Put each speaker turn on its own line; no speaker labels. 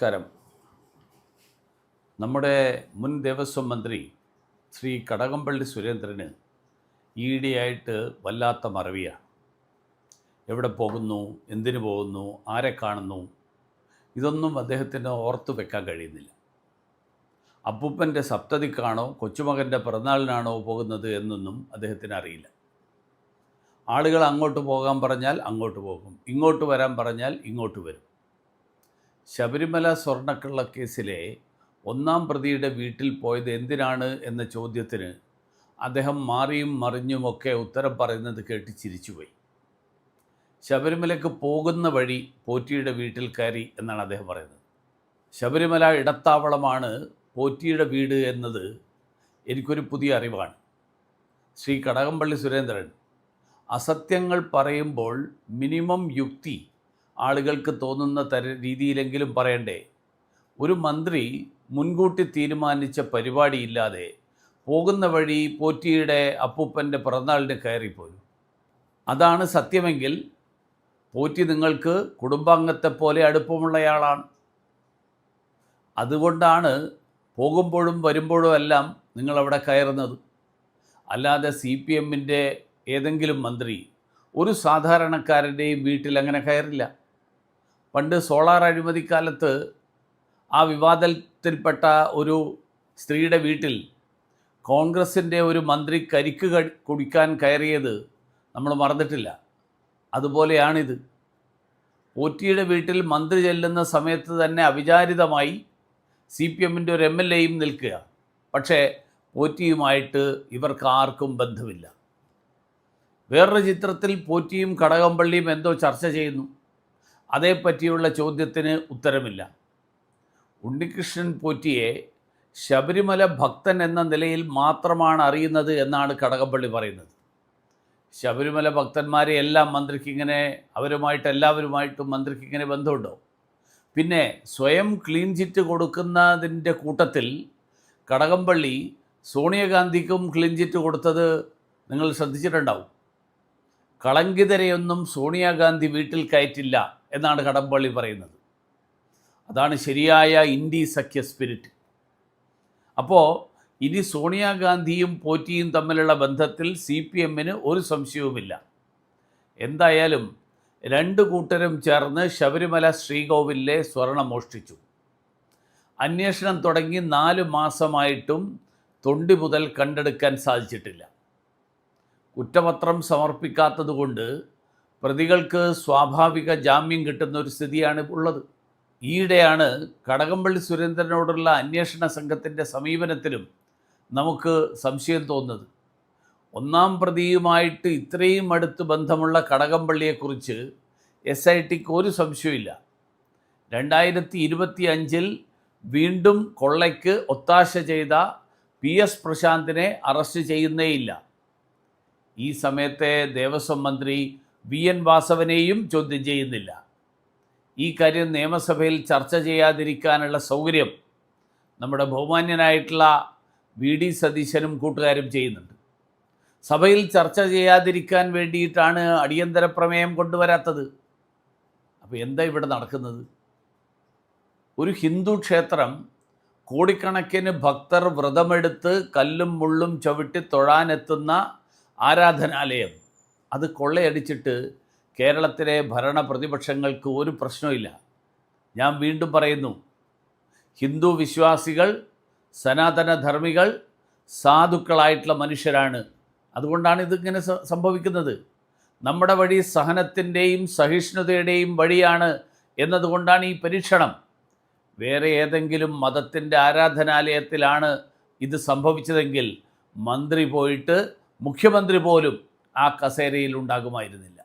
നമസ്കാരം. നമ്മുടെ മുൻ ദേവസ്വം മന്ത്രി ശ്രീ കടകംപള്ളി സുരേന്ദ്രന് ആയിട്ട് വല്ലാത്ത മറവിയാണ് എവിടെ പോകുന്നു? എന്തിനു പോകുന്നു? ആരെ കാണുന്നു? ഇതൊന്നും അദ്ദേഹത്തിന് ഓർത്തു വെക്കാൻ കഴിയുന്നില്ല. അപ്പൂപ്പന്റെ സപ്തതിക്കാണോ കൊച്ചുമകന്റെ പിറന്നാളിനാണോ പോകുന്നത് എന്നൊന്നും അദ്ദേഹത്തിന് അറിയില്ല. ആളുകൾ അങ്ങോട്ട് പോകാൻ പറഞ്ഞാൽ അങ്ങോട്ട് പോകും. ഇങ്ങോട്ട് വരാൻ പറഞ്ഞാൽ ഇങ്ങോട്ട് വരും. ശബരിമല സ്വർണക്കള്ള കേസിലെ ഒന്നാം പ്രതിയുടെ വീട്ടിൽ പോയത് എന്തിനാണ് എന്ന ചോദ്യത്തിന് അദ്ദേഹം മാറിയും മറിഞ്ഞുമൊക്കെ ഉത്തരം പറയുന്നത് കേട്ട് ചിരിച്ചുപോയി. ശബരിമലയ്ക്ക് പോകുന്ന വഴി പോറ്റിയുടെ വീട്ടിൽ കയറി എന്നാണ് അദ്ദേഹം പറയുന്നത്. ശബരിമല ഇടത്താവളമാണ് പോറ്റിയുടെ വീട് എന്നത് എനിക്കൊരു പുതിയ അറിവാണ്. ശ്രീ കടകംപള്ളി സുരേന്ദ്രൻ അസത്യങ്ങൾ പറയുമ്പോൾ മിനിമം യുക്തി ആളുകൾക്ക് തോന്നുന്ന തര രീതിയിലെങ്കിലും പറയണ്ടേ? ഒരു മന്ത്രി മുൻകൂട്ടി തീരുമാനിച്ച പരിപാടിയില്ലാതെ പോകുന്ന വഴി പോറ്റിയുടെ അപ്പൂപ്പന്റെ പിറന്നാളിന് കയറിപ്പോയി. അതാണ് സത്യമെങ്കിൽ പോറ്റി നിങ്ങൾക്ക് കുടുംബാംഗത്തെ പോലെ അടുപ്പമുള്ളയാളാണ്. അതുകൊണ്ടാണ് പോകുമ്പോഴും വരുമ്പോഴും എല്ലാം നിങ്ങളവിടെ കയറുന്നത്. അല്ലാതെ സി പി എമ്മിന്റെ ഏതെങ്കിലും മന്ത്രി ഒരു സാധാരണക്കാരന്റെയും വീട്ടിൽ അങ്ങനെ കയറില്ല. പണ്ട് സോളാർ അഴിമതിക്കാലത്ത് ആ വിവാദത്തിൽപ്പെട്ട ഒരു സ്ത്രീയുടെ വീട്ടിൽ കോൺഗ്രസിന്റെ ഒരു മന്ത്രി കരിക്ക് കുടിക്കാൻ കയറിയത് നമ്മൾ മറന്നിട്ടില്ല. അതുപോലെയാണിത്. പോറ്റിയുടെ വീട്ടിൽ മന്ത്രി ചെല്ലുന്ന സമയത്ത് തന്നെ അവിചാരിതമായി സി പി എമ്മിന്റെ ഒരു എം എൽ എയും നിൽക്കുക. പക്ഷേ പോറ്റിയുമായിട്ട് ഇവർക്ക് ആർക്കും ബന്ധമില്ല. വേറൊരു ചിത്രത്തിൽ പോറ്റിയും കടകംപള്ളിയും എന്തോ ചർച്ച ചെയ്യുന്നു. അതേപ്പറ്റിയുള്ള ചോദ്യത്തിന് ഉത്തരമില്ല. ഉണ്ണികൃഷ്ണൻ പോറ്റിയെ ശബരിമല ഭക്തൻ എന്ന നിലയിൽ മാത്രമാണ് അറിയുന്നത് എന്നാണ് കടകംപള്ളി പറയുന്നത്. ശബരിമല ഭക്തന്മാരെ എല്ലാം മന്ത്രിക്ക് ഇങ്ങനെ അവരുമായിട്ട് എല്ലാവരുമായിട്ടും മന്ത്രിക്ക് ഇങ്ങനെ ബന്ധമുണ്ടോ? പിന്നെ സ്വയം ക്ലീൻ ചിറ്റ് കൊടുക്കുന്നതിന്റെ കൂട്ടത്തിൽ കടകംപള്ളി സോണിയാഗാന്ധിക്കും ക്ലീൻ ചിറ്റ് കൊടുത്തത് നിങ്ങൾ ശ്രദ്ധിച്ചിട്ടുണ്ടാവും. കളങ്കിതരെയൊന്നും സോണിയാഗാന്ധി വീട്ടിൽ കയറ്റില്ല. എന്നാണ് കടമ്പള്ളി പറയുന്നത്. അതാണ് ശരിയായ ഇന്ത്യ സഖ്യ സ്പിരിറ്റ് അപ്പോൾ ഇനി സോണിയാഗാന്ധിയും പോറ്റിയും തമ്മിലുള്ള ബന്ധത്തിൽ സി പി എമ്മിന് ഒരു സംശയവുമില്ല. എന്തായാലും രണ്ട് കൂട്ടരും ചേർന്ന് ശബരിമല ശ്രീകോവിലെ സ്വർണം മോഷ്ടിച്ചു. അന്വേഷണം തുടങ്ങി നാല് മാസമായിട്ടും തൊണ്ടി മുതൽ കണ്ടെടുക്കാൻ സാധിച്ചിട്ടില്ല. കുറ്റപത്രം സമർപ്പിക്കാത്തതുകൊണ്ട് പ്രതികൾക്ക് സ്വാഭാവിക ജാമ്യം കിട്ടുന്ന ഒരു സ്ഥിതിയാണ് ഉള്ളത്. ഈയിടെയാണ് കടകംപള്ളി സുരേന്ദ്രനോടുള്ള അന്വേഷണ സംഘത്തിന്റെ സമീപനത്തിലും നമുക്ക് സംശയം തോന്നുന്നത്. ഒന്നാം പ്രതിയുമായിട്ട് ഇത്രയും അടുത്ത് ബന്ധമുള്ള കടകംപള്ളിയെക്കുറിച്ച് എസ് ഐ ടിക്ക് ഒരു സംശയമില്ല രണ്ടായിരത്തി ഇരുപത്തി അഞ്ചിൽ വീണ്ടും കൊള്ളയ്ക്ക് ഒത്താശ ചെയ്ത പി എസ് പ്രശാന്തിനെ അറസ്റ്റ് ചെയ്യുന്നേയില്ല. ഈ സമയത്തെ ദേവസ്വം മന്ത്രി വി എൻ വാസവനെയും ചോദ്യം ചെയ്യുന്നില്ല. ഈ കാര്യം നിയമസഭയിൽ ചർച്ച ചെയ്യാതിരിക്കാനുള്ള സൗകര്യം നമ്മുടെ ബഹുമാന്യനായിട്ടുള്ള വി ഡി സതീശനും കൂട്ടുകാരും ചെയ്യുന്നുണ്ട്. സഭയിൽ ചർച്ച ചെയ്യാതിരിക്കാൻ വേണ്ടിയിട്ടാണ് അടിയന്തര പ്രമേയം കൊണ്ടുവരാത്തത്. അപ്പോൾ എന്താ ഇവിടെ നടക്കുന്നത്? ഒരു ഹിന്ദു ക്ഷേത്രം കോടിക്കണക്കിന് ഭക്തർ വ്രതമെടുത്ത് കല്ലും മുള്ളും ചവിട്ടി തൊഴാനെത്തുന്ന ആരാധനാലയം. അത് കൊള്ളയടിച്ചിട്ട് കേരളത്തിലെ ഭരണ പ്രതിപക്ഷങ്ങൾക്ക് ഒരു പ്രശ്നമില്ല ഞാൻ വീണ്ടും പറയുന്നു ഹിന്ദു വിശ്വാസികൾ സനാതനധർമ്മികൾ സാധുക്കളായിട്ടുള്ള മനുഷ്യരാണ്. അതുകൊണ്ടാണ് ഇതിങ്ങനെ സംഭവിക്കുന്നത്. നമ്മുടെ വഴി സഹനത്തിന്റെയും സഹിഷ്ണുതയുടെയും വഴിയാണ് എന്നതുകൊണ്ടാണ് ഈ പരീക്ഷണം. വേറെ ഏതെങ്കിലും മതത്തിന്റെ ആരാധനാലയത്തിലാണ് ഇത് സംഭവിച്ചതെങ്കിൽ മന്ത്രി പോയിട്ട് മുഖ്യമന്ത്രി പോലും ആ കസേരയിൽ ഉണ്ടാകുമായിരുന്നില്ല.